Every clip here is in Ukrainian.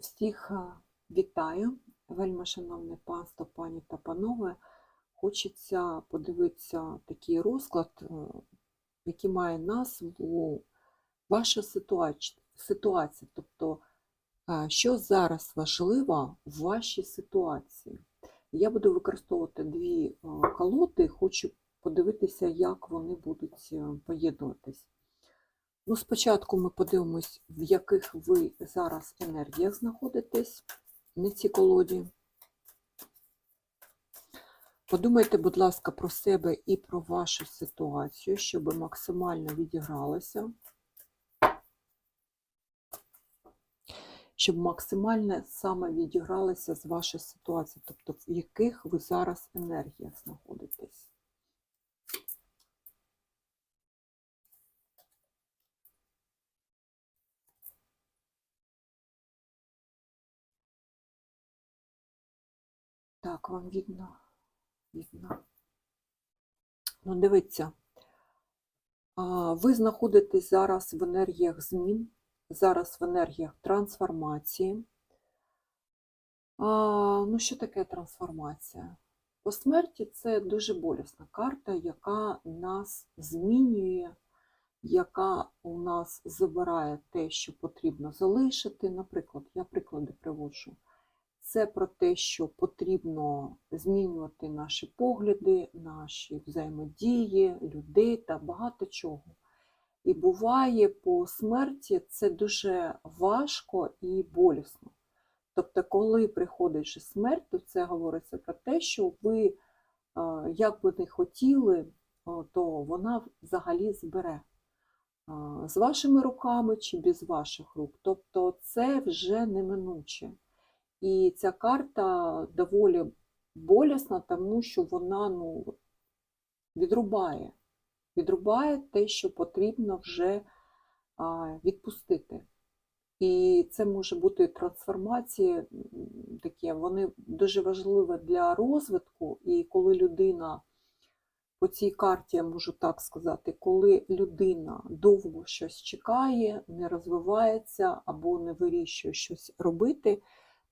Всіх е, вітаю, вельми шановне панство, пані та панове. Хочеться подивитися такий розклад, е, який має назву Ваша ситуація. Тобто, е, що зараз важливо в вашій ситуації. Я буду використовувати дві колоди, хочу подивитися, як вони будуть поєднуватись. Ну, спочатку ми подивимось, в яких ви зараз енергіях знаходитесь на цій колоді. Подумайте, будь ласка, про себе і про вашу ситуацію, щоб максимально відігралося. Щоб максимально саме відігралося з вашої ситуації, тобто в яких ви зараз енергіях знаходитесь. Так, вам видно? Видно. Ну, дивіться, ви знаходитесь зараз в енергіях змін, зараз в енергіях трансформації. Ну, що таке трансформація? По смерті це дуже болісна карта, яка нас змінює, яка у нас забирає те, що потрібно залишити. Наприклад, я приклади приводжу. Це про те, що потрібно змінювати наші погляди, наші взаємодії, людей та багато чого. І буває по смерті це дуже важко і болісно. Тобто, коли приходить смерть, то це говориться про те, що ви, як би не хотіли, то вона взагалі збере з вашими руками чи без ваших рук. Тобто це вже неминуче. І ця карта доволі болісна, тому що вона ну, відрубає. Відрубає те, що потрібно вже відпустити. І це може бути трансформації м, такі, вони дуже важливі для розвитку. І коли людина по цій карті, я можу так сказати, коли людина довго щось чекає, не розвивається або не вирішує щось робити,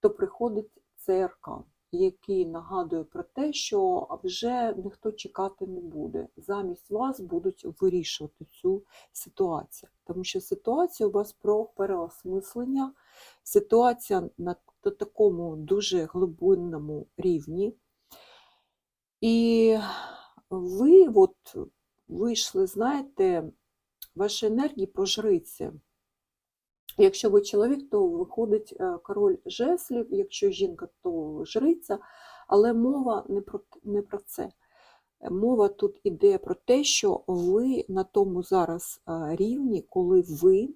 то приходить цей аркан, який нагадує про те, що вже ніхто чекати не буде. Замість вас будуть вирішувати цю ситуацію. Тому що ситуація у вас про переосмислення, ситуація на такому дуже глибинному рівні. І ви от вийшли, знаєте, ваші енергії по жриці. Якщо ви чоловік, то виходить е, король жеслів, якщо жінка, то жриця, але мова не про, не про це. Мова тут іде про те, що ви на тому зараз е, рівні, коли ви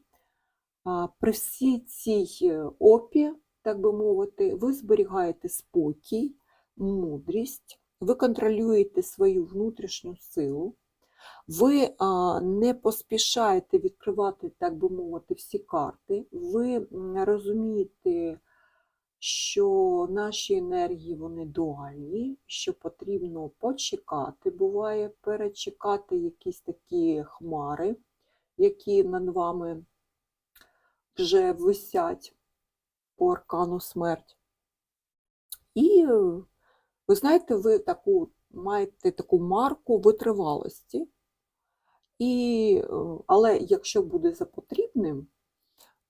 при всій цій е, опі, так би мовити, ви зберігаєте спокій, мудрість, ви контролюєте свою внутрішню силу, ви не поспішаєте відкривати, так би мовити, всі карти. Ви розумієте, що наші енергії вони дуальні, що потрібно почекати. Буває перечекати якісь такі хмари, які над вами вже висять по аркану смерть. І ви знаєте, ви таку маєте таку марку витривалості. І, е, але якщо буде за потрібним,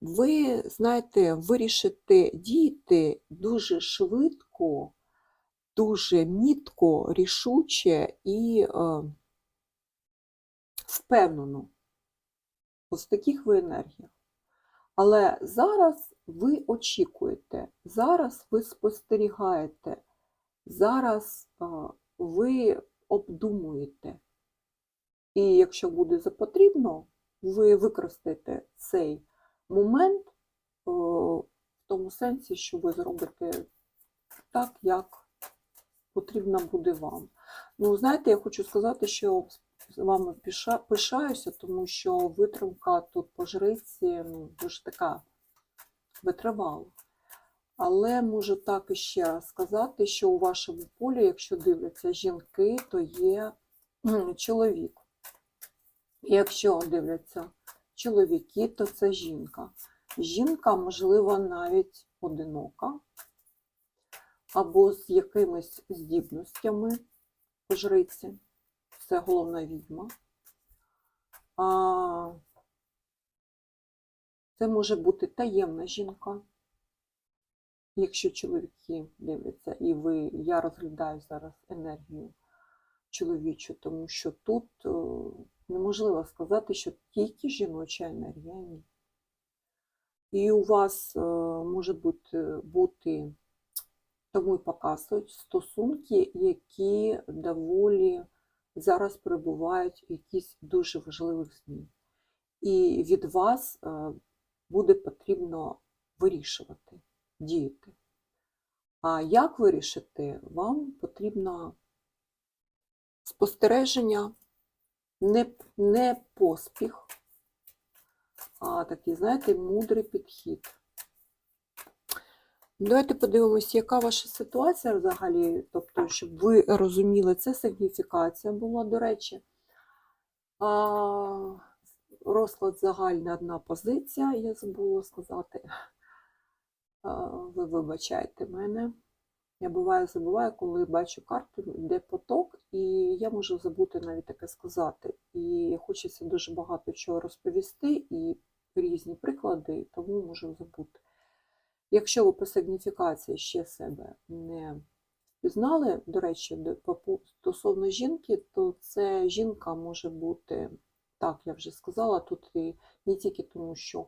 ви, знаєте, вирішите діяти дуже швидко, дуже мітко, рішуче і е, впевнено. Ось таких ви енергіях. Але зараз ви очікуєте, зараз ви спостерігаєте, зараз е, ви обдумуєте. І якщо буде потрібно, ви використаєте цей момент е, в тому сенсі, що ви зробите так, як потрібно буде вам. Ну, знаєте, я хочу сказати, що з вами пишаюся, тому що витримка тут по жриці ну, дуже така витривала. Але можу так іще сказати, що у вашому полі, якщо дивляться жінки, то є чоловік. Якщо дивляться чоловіки, то це жінка. жінка, можливо, навіть одинока, або з якимись здібностями жриці. Це головна відьма. А, це може бути таємна жінка. Якщо чоловіки дивляться, і ви, я розглядаю зараз енергію чоловічу, тому що тут е, неможливо сказати, що тільки жіноча енергія. Ні. І у вас е, може бути, бути, тому і показують стосунки, які доволі зараз перебувають в якісь дуже важливих змін. І від вас е, буде потрібно вирішувати, діяти. А як вирішити, вам потрібно спостереження, не, не поспіх, а такий, знаєте, мудрий підхід. Давайте подивимося, яка ваша ситуація взагалі, тобто, щоб ви розуміли, це сигніфікація була, до речі. А, розклад загальна одна позиція, я забула сказати. А, ви вибачайте мене. Я буває забуваю, коли бачу карту, де поток, і я можу забути навіть таке сказати. І хочеться дуже багато чого розповісти, і різні приклади, тому можу забути. Якщо ви по сигніфікації ще себе не впізнали, до речі, стосовно жінки, то це жінка може бути, так, я вже сказала, тут і не тільки тому, що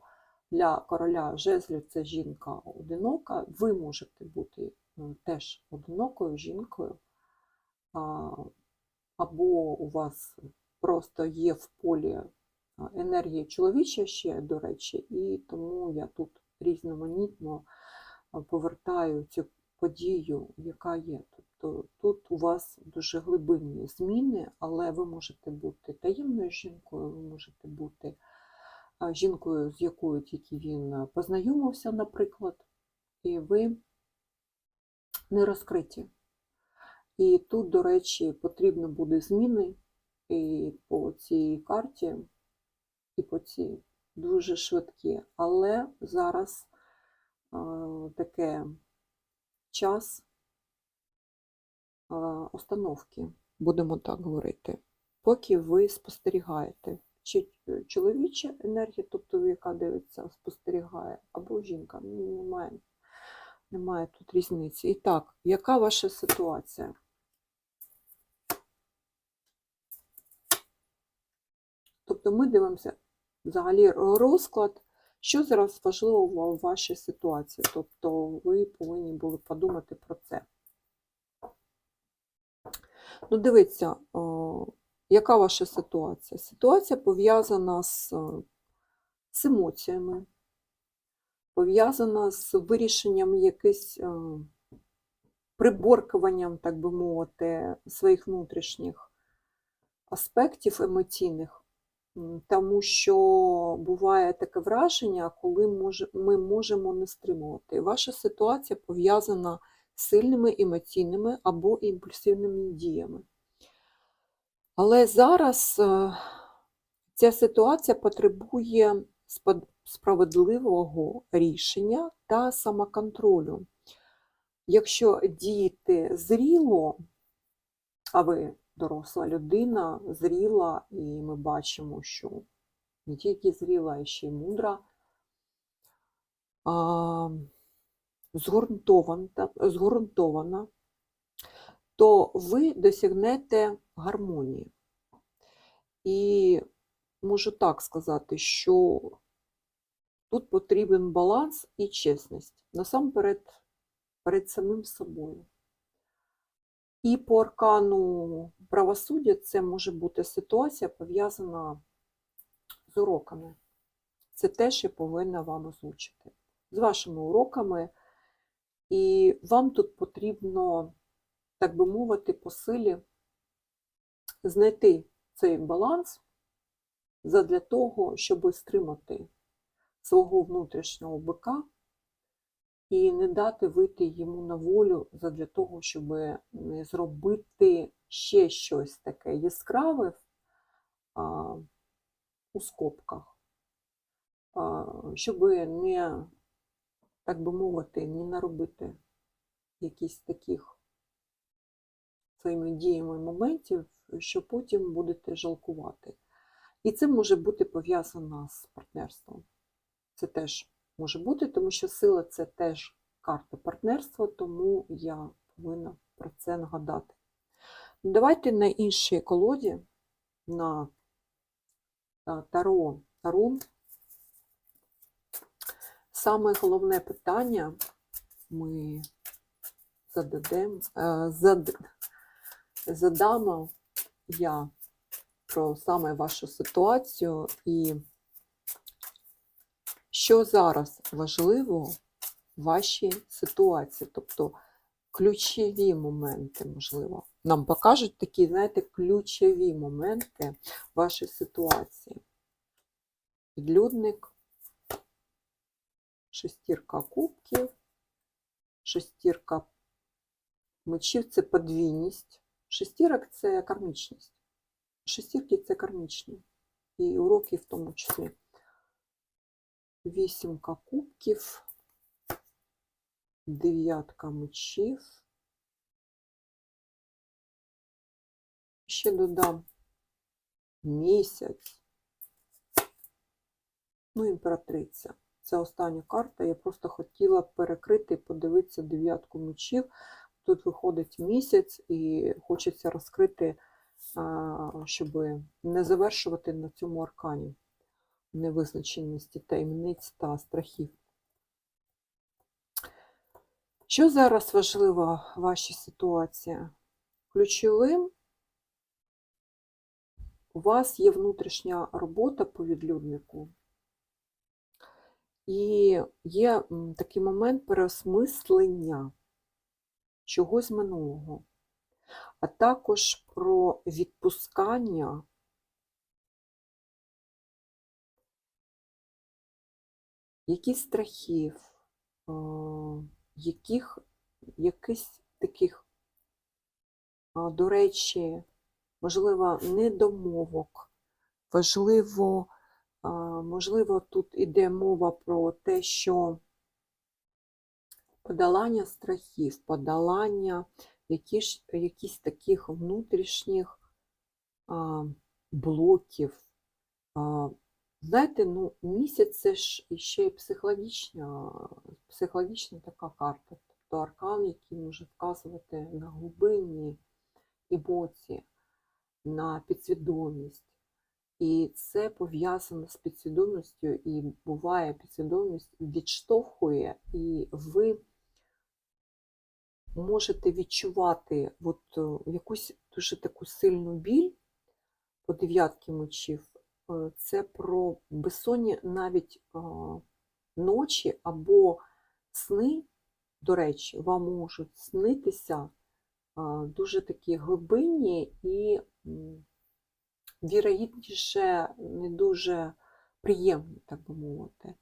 для короля жезлів це жінка одинока, ви можете бути теж одинокою жінкою, або у вас просто є в полі а, енергія чоловіча ще, до речі, і тому я тут різноманітно повертаю цю подію, яка є. Тобто тут у вас дуже глибинні зміни, але ви можете бути таємною жінкою, ви можете бути жінкою, з якою тільки він познайомився, наприклад, і ви не розкриті. І тут, до речі, потрібно буде зміни і по цій карті, і по цій дуже швидкі. Але зараз а, таке час а, остановки, будемо так говорити, поки ви спостерігаєте, чи чоловіча енергія, тобто яка дивиться, спостерігає, або жінка, ну, немає, немає тут різниці. І так, яка ваша ситуація? Тобто ми дивимося взагалі розклад, що зараз важливо в вашій ситуації. Тобто ви повинні були подумати про це. Ну, дивіться, яка ваша ситуація? Ситуація пов'язана з, з емоціями, пов'язана з вирішенням якихось е, приборкуванням, так би мовити, своїх внутрішніх аспектів емоційних. Тому що буває таке враження, коли ми можемо не стримувати. Ваша ситуація пов'язана з сильними емоційними або імпульсивними діями. Але зараз е, ця ситуація потребує справедливого рішення та самоконтролю. Якщо діяти зріло, а ви доросла людина, зріла, і ми бачимо, що не тільки зріла, а ще й мудра, а, згуртована, то ви досягнете гармонії. І можу так сказати, що тут потрібен баланс і чесність. Насамперед, перед самим собою. І по аркану правосуддя це може бути ситуація пов'язана з уроками. Це теж я повинна вам озвучити. З вашими уроками. І вам тут потрібно, так би мовити, по силі знайти цей баланс задля того, щоб стримати свого внутрішнього бика і не дати вийти йому на волю задля того, щоб не зробити ще щось таке яскраве а, у скобках. щоб не, так би мовити, не наробити якісь таких своїми діями моментів, що потім будете жалкувати. І це може бути пов'язано з партнерством. Це теж може бути, тому що сила це теж карта партнерства, тому я повинна про це нагадати. Давайте на іншій колоді, на а, Таро Тарун. Саме головне питання ми зададемо, е, зад, задамо я про саме вашу ситуацію і що зараз важливо в вашій ситуації, тобто ключові моменти, можливо. Нам покажуть такі, знаєте, ключові моменти вашої ситуації. Підлюдник, шестірка кубків, шестірка мечів це подвійність. Шестірок це кармічність. Шестірки це кармічні. І уроки в тому числі. Вісімка кубків, дев'ятка мечів. Ще додам місяць. Ну, імператриця. Це остання карта. Я просто хотіла перекрити і подивитися дев'ятку мечів. Тут виходить місяць і хочеться розкрити, щоб не завершувати на цьому аркані невизначеності, таємниць та страхів. Що зараз важливо в вашій ситуації? Ключовим у вас є внутрішня робота по відлюднику. І є такий момент переосмислення чогось минулого, а також про відпускання якісь страхів, яких, якихось таких, до речі, можливо, недомовок, важливо, можливо, тут іде мова про те, що подолання страхів, подолання якісь, якісь таких внутрішніх блоків. Знаєте, ну, місяць це ж ще й психологічна, психологічна така карта, тобто аркан, який може вказувати на глибинні емоції, на підсвідомість. І це пов'язано з підсвідомістю, і буває, підсвідомість відштовхує, і ви можете відчувати от е, якусь дуже таку сильну біль по дев'ятки мечів. Е, Це про безсонні навіть е, ночі або сни, до речі, вам можуть снитися дуже такі глибинні і вірогідніше не дуже приємні, так би мовити.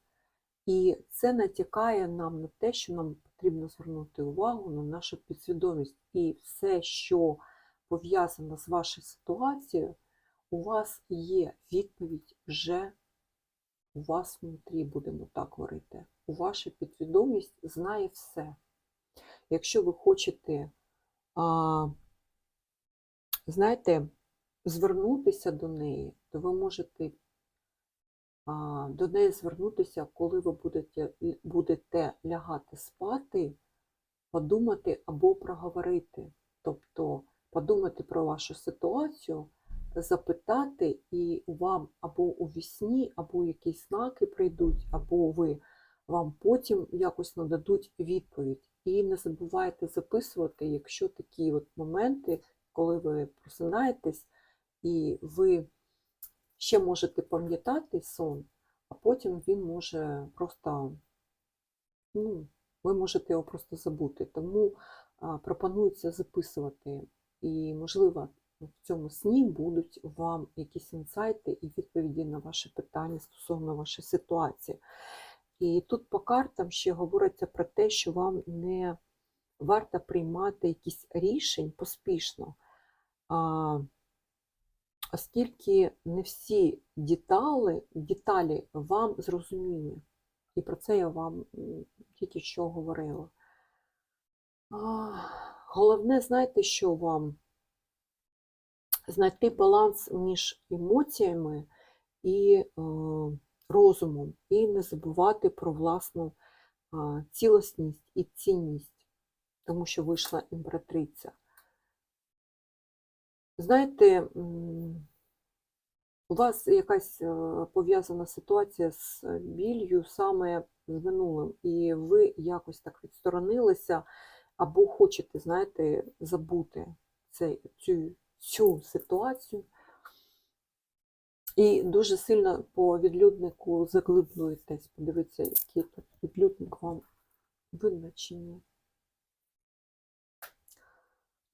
І це натякає нам на те, що нам потрібно звернути увагу на нашу підсвідомість. І все, що пов'язано з вашою ситуацією, у вас є відповідь вже у вас внутрі, будемо так говорити. У ваша підсвідомість знає все. Якщо ви хочете, а, знаєте, звернутися до неї, то ви можете а, до неї звернутися, коли ви будете, будете лягати спати, подумати або проговорити. Тобто подумати про вашу ситуацію, запитати, і вам або у вісні, або якісь знаки прийдуть, або ви вам потім якось нададуть відповідь. І не забувайте записувати, якщо такі от моменти, коли ви просинаєтесь, і ви ще можете пам'ятати сон, а потім він може просто, ну, ви можете його просто забути. Тому пропонується записувати. І, можливо, в цьому сні будуть вам якісь інсайти і відповіді на ваші питання стосовно вашої ситуації. І тут по картам ще говориться про те, що вам не варто приймати якісь рішень поспішно. Оскільки не всі деталі, деталі вам зрозуміли. І про це я вам тільки що говорила. Головне, знаєте, що вам? Знайти баланс між емоціями і е, розумом, і не забувати про власну цілісність і цінність, тому що вийшла імператриця. Знаєте, у вас якась е, пов'язана ситуація з білью саме з минулим, і ви якось так відсторонилися, або хочете, знаєте, забути цю, цю ситуацію. І дуже сильно по відлюднику заглиблюєтесь. Подивіться, який тут відлюдник вам видно чи ні.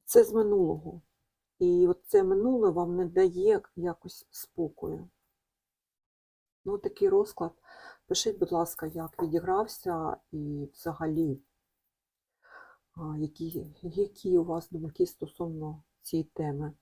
Це з минулого. І от це минуле вам не дає якось спокою. Ну, такий розклад. Пишіть, будь ласка, як відігрався і взагалі, які, які у вас думки стосовно цієї теми.